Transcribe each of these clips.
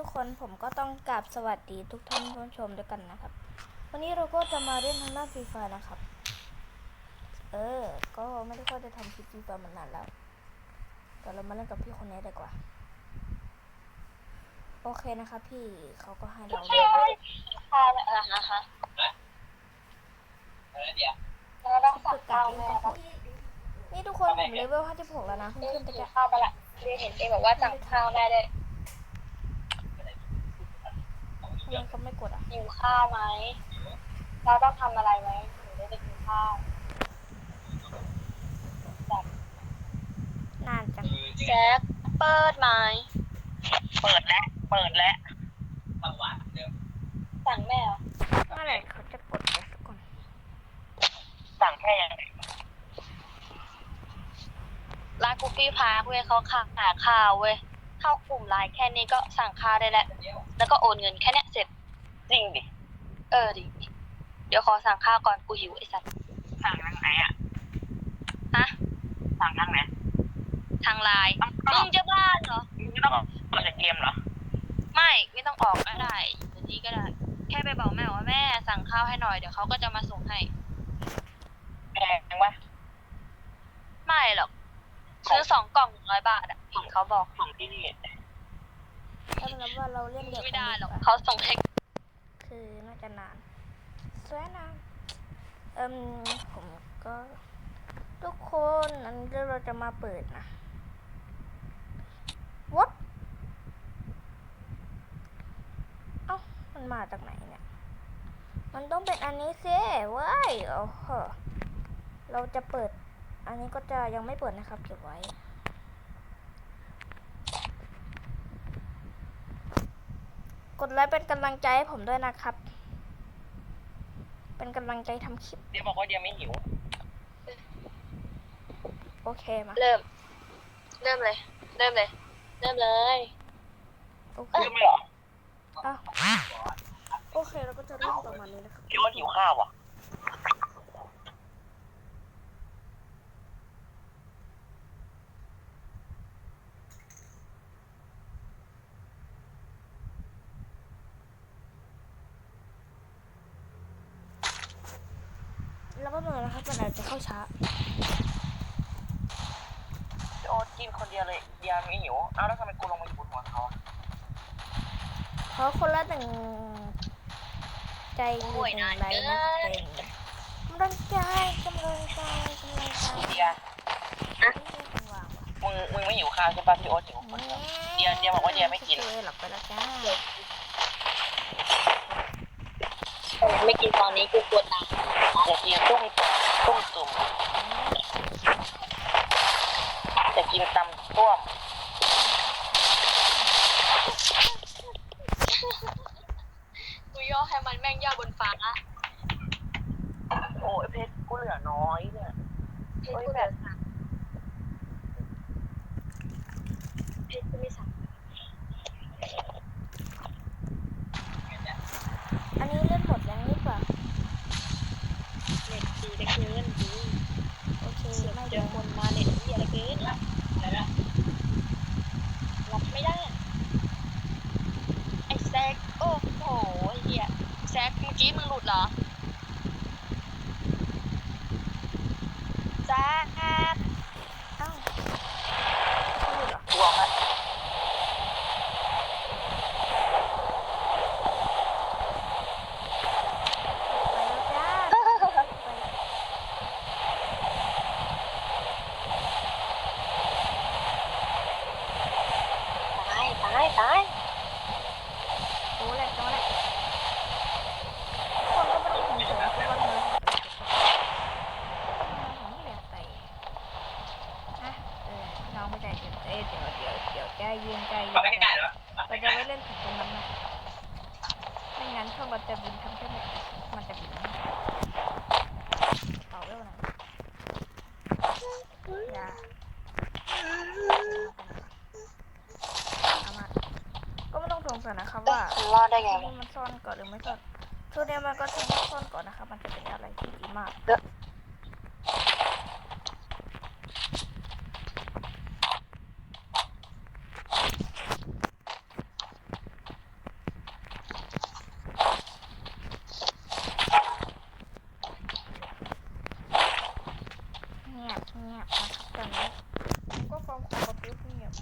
ทุกคนผมก็ต้องกราบสวัสดีทุกท่านผู้ชมด้วยกันนะครับ วันนี้เราก็จะมาเล่นทางด้านฟรีไฟนะครับ เออ ก็ไม่ได้ค่อยจะทำคลิปฟรีไฟมานานแล้วแต่เรามาเล่นกับพี่คนนี้ดีกว่า โอเคนะคะ พี่เขาก็ให้เราใช่เล่นค่ะอะไรนะคะเราต้องสั่งข้าวแม่ครับนี่ทุกคนผมเลเวล56แล้วนะเพิ่งเรียขึ้นไปนแค่ข้าวไปละเรียนเห็นเองบอกว่าสั่งข้าวแม่ได้ ทำไมเขาไม่กดอะหิวข้าวไหม เราต้องทำอะไรไหมถึงได้ไปกินข้าวแบบนานจังแจ็คเปิดไหมเปิดแล้ว เปิดแล้วสั่งแม่เหรอเมื่อไหร่เขาจะกดไปสักคนสั่งแค่ยังไงร้านกูฟี่พาร์คเว้ยเขาขายข้าวเว้ย เข้ากลุ่มไลน์แค่นี้ก็สั่งข้าวได้แล้ว แล้วก็โอนเงินแค่เนี้ยเสร็จ จริงดิเออดิเดี๋ยวขอสั่งข้าวก่อนกูหิวไอ้สัตว์สั่งทางไหนอะฮะสั่งทางไหนทางไลน์ต้องมึงจะบ้าเหรอไม่ต้องออกจากเกมเหรอไม่ไม่ต้องออกก็ได้อยู่นี้ก็ได้ แค่ไปบอกแม่ว่าแม่สั่งข้าวให้หน่อยเดี๋ยวเขาก็จะมาส่งให้ แพงวะไม่หรอก ซื้อสองกล่องหนึ่งร้อยบาทอะเห็นเขาบอกส่งที่นี่ถ้าเป็นว่าเราเล่นเดี่ยวไม่กันได้หรดีอกกว่าเขาส่งให้คือน่าจะนานสวยนะเอิมผมก็ ทุกคนอันนี้เราจะมาเปิดนะ what เอ้ามันมาจากไหนเนี่ย มันต้องเป็นอันนี้สิเว้ยโอ้โหเราจะเปิด อันนี้ก็จะยังไม่เปิดนะครับ เก็บไว้ กดไลค์เป็นกำลังใจให้ผมด้วยนะครับ เป็นกำลังใจทำคลิป เดี๋ยวบอกว่าเดี๋ยวไม่หิว โอเคมาเริ่ม เริ่มเลย เริ่มเลย เริ่มเลยโอเคเริ่มไม่หรอ อ้าวโอเคเราก็จะเริ่มประมาณนี้นะครับ คิดว่าหิวข้าวอะ แล้วก็เหมือนนะครับมันอาจจะเข้า ช้าโอ๊ตกินคนเดียวเลยเดียวไม่หิวเอ้าแล้วทำไมกูลงมาอยู่บนหัวเขาอะเพราะคนละหนึ่งใจหนึ่โอ้ยงนานไลค์นะเกินเป็นกำลังใจกำลังใจกำลังใจเดียววางว่ะมึงมึงไม่หิวข้าวใช่ป่ะพี่โอ๊ตหิวคนเดียวเดี๋ยวเดี๋ยวบอกว่าเดี๋ยวไม่กินช่วยหลับไปแล้วจ้าไม่กินตอนนี้กูปวดหนักอยากกินตุ้มตุ้มตุ่ม จะกินตำต้วมกูย่อให้มันแม่งย่อบนฟ้า โอ้ยเพชรกูเหลือน้อยเนี่ยเพชรกูแบบเพชรกูไม่สั่ง อันนี้เล่นหมดยังนี่ป่ะ เน็ตดีเหลือเกินดี โอเค เสือก ไม่ เจ เดี๋ย อ ว คนมาเน็ตเดียเหลือเกินรับไม่ได้ ไอ้แซกโอ้โหไอ้เฮียแซกเมื่อกี้มึงหลุดเหรอแซก อ้าวไม่หยุดเหรอ กูบอกให้ ไปแล้วจ้าไป ตายตายตาย โอ้แหละจังแหละคนก็ไม่ต้องสงสัยเพราะว่าเนื้อผมไม่อยากใส่นะเออน้องไม่ใจเย็นเอ้ยเดี๋ยวเดี๋ยวเดี๋ยวใจเย็นใจเย็น ไม่ได้หรอ เราจะไม่เล่นถึงตรงนั้นนะไม่งั้นช่องเราจะบินทำแค่ไหนมันจะบินเป่าเร็วหน่อยอย่าเอามาก็ไม่ต้องสงสัยนะครับว่า มึงรอดได้ไงอันวะนี้มันซ่อนก่อนหรือไม่ซ่อนทุกเนี้ยมันก็จะไม่ซ่อนก่อนนะครับมันจะเป็นอะไรที่ดีมาก ม งียบเงียบนะครับตอนนี้ผมก็ฟังขอกระปุกเงียบ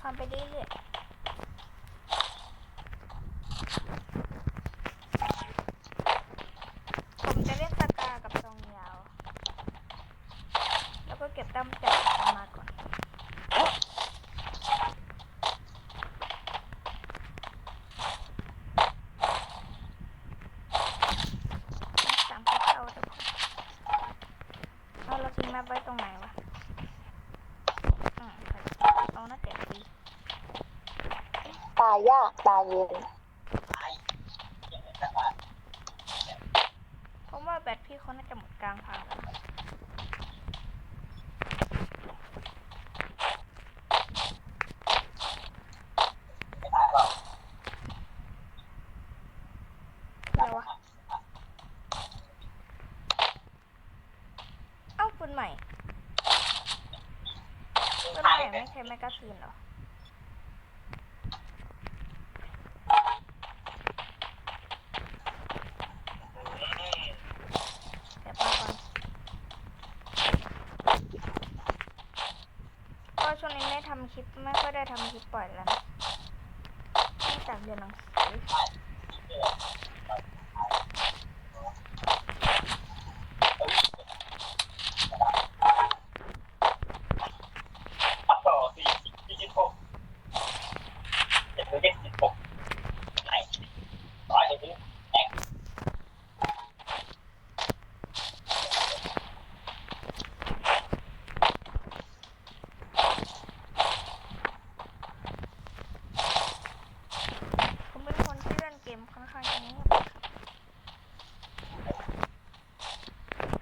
ทำไปเรื่อยๆผมจะเล่นตะกากับซองยาว แล้วก็เก็บตั้มจับมาก่อน สามเข้าเดี๋ยวเอาเราทิ้งแมปไว้ตรงไหนวะอืมเอาหน้าเจ็ดปี ตายยากตายเย็นเพราะว่าแบตพี่เขาน่าจะหมดกลางทางแล้วนะอะไรวะเอ้าปืนใหม่ปืนใหม่ไม่ใช่แมกกาซีนเหรอ เดี๋ยวป้าก่อนก็ช่วงนี้ ไม่ทำคลิปไม่ค่อยได้ทำคลิปปล่อยแล้วนะเนื่องจากเรียนหนังสือสี่สี่สิบหกเจ็ดสิบสิบหกไหนร้อยเอ็ด ผมเป็นคนที่เล่นเกมค่อนข้างจะเงียบ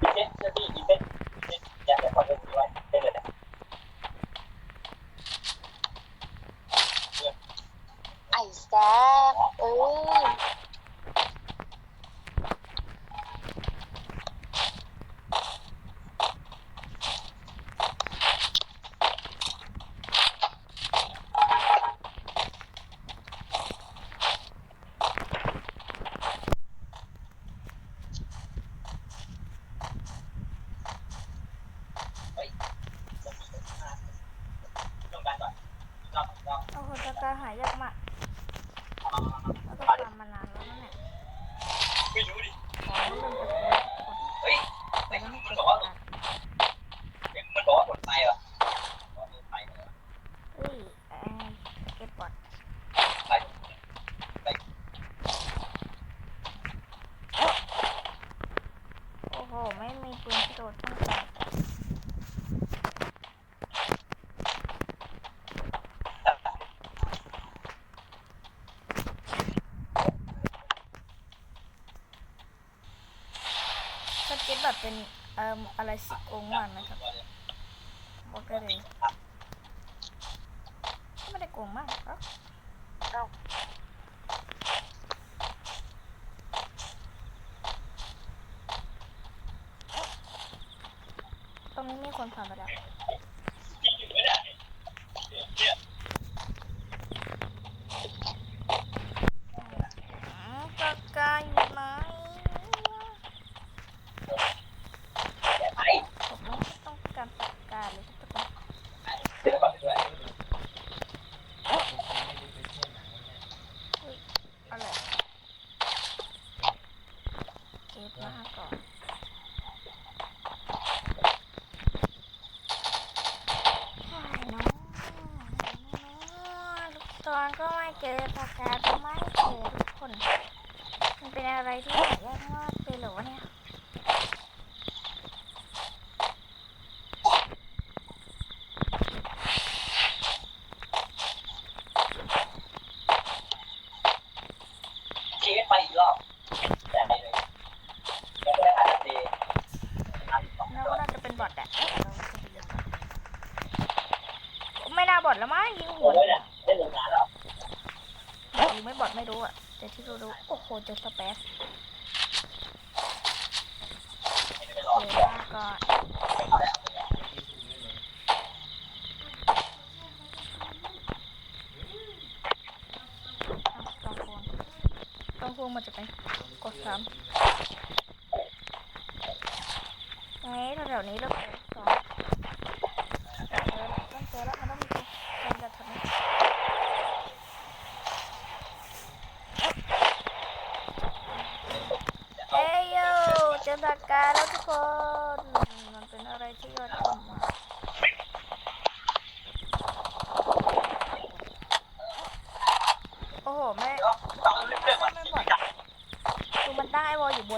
อีเจ็ดจะดีอีเจ็ดอยากจะขอเล่นด้วยได้เลยนะ ไอ้แซมเอ้ย ต้องการก่อนรอบรอบ โอ้โหตะกาหายากมากแล้วก็ทำมานานแล้วนั่นแหละ ไม่รู้ดิ ขอให้เริ่มจะโพสต์ เฮ้ย แต่ยังไม่ มัน เก็ บอกว่า ตัด มันบอกว่าผลไฟเหรอไฟ เฮ้ยไอ้เก็บบอด ไฟ โอ้โห ไม่มีปืนที่โดดต้องแตกสเก็ ตแบบเป็นเอ่ออะไรสิโกงมากนะครับบอกได้เลยไม่ได้โกงมากครับเอ้าตรงนี้มีคนผ่านไปแล้วอืมปากกาอยู่ไหนผมไม่ต้องการปากกาเลยทุกคน เดี๋ยวก่อนด้วย อะไรเก็บมาก่อนไอ้น้องลูก ตอนก็ไม่เจอปากกาก็ไม่เจอทุกคน มันเป็นอะไรที่หายากมากเลยเหรอวะเนี่ยชี้ไปอีกรอบแต่ไม่เลยยังไม่ได้อ่านดีแล้วก็น่าจะเป็นบอทแหละไม่น่าบอทแล้วมั้งยิงหัว บอทไม่รู้อะแต่ที่รู้รู้โอ้โหเจอสเปซเดี๋ยก่อนต้องพวงมันจะไปกดซ้ำไหนแถวๆนี้เรา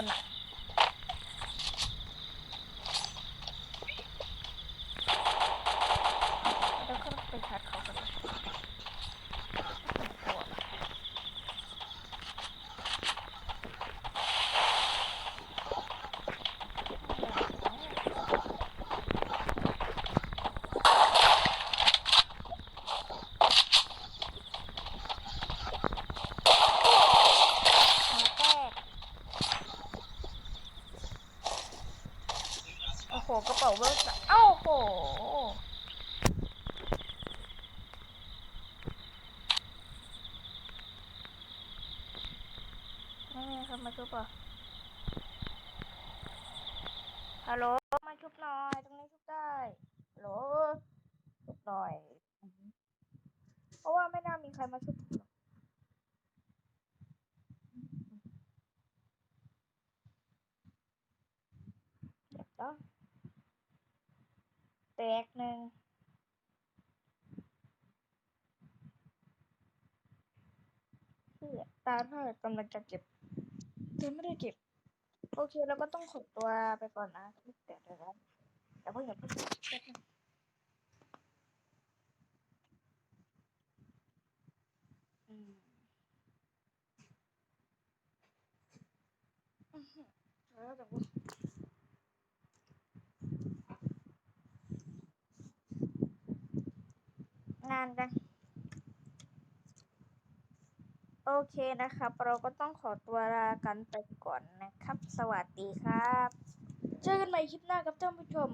ตั้งไอวอลอยู่บนอ่ะ เป๋าเบอร์สามเอ้าโหไม่มีใครมาชุบอะฮัลโหล มาชุบหน่อย ตรงนี้ชุบได้ฮัลโหลชุบหน่อย เพราะว่าไม่น่ามีใครมาชุบหรอกเดี๋ยว ต้องแตกหนึ่งเพื่อตาถ้ากำลังจะเก็บยังไม่ได้เก็บ โอเคเราก็ต้องขดตัวไปก่อนนะเดี๋ยวเดี๋ยวนะแต่เพิ่งอย่าเพิ่งแป๊บนึงอืมอื้อหือแล้วแต่ว่าานนะ โอเคนะครับ เราก็ต้องขอตัวลากันไปก่อนนะครับ สวัสดีครับ เจอกันใหม่คลิปหน้าครับท่านผู้ชม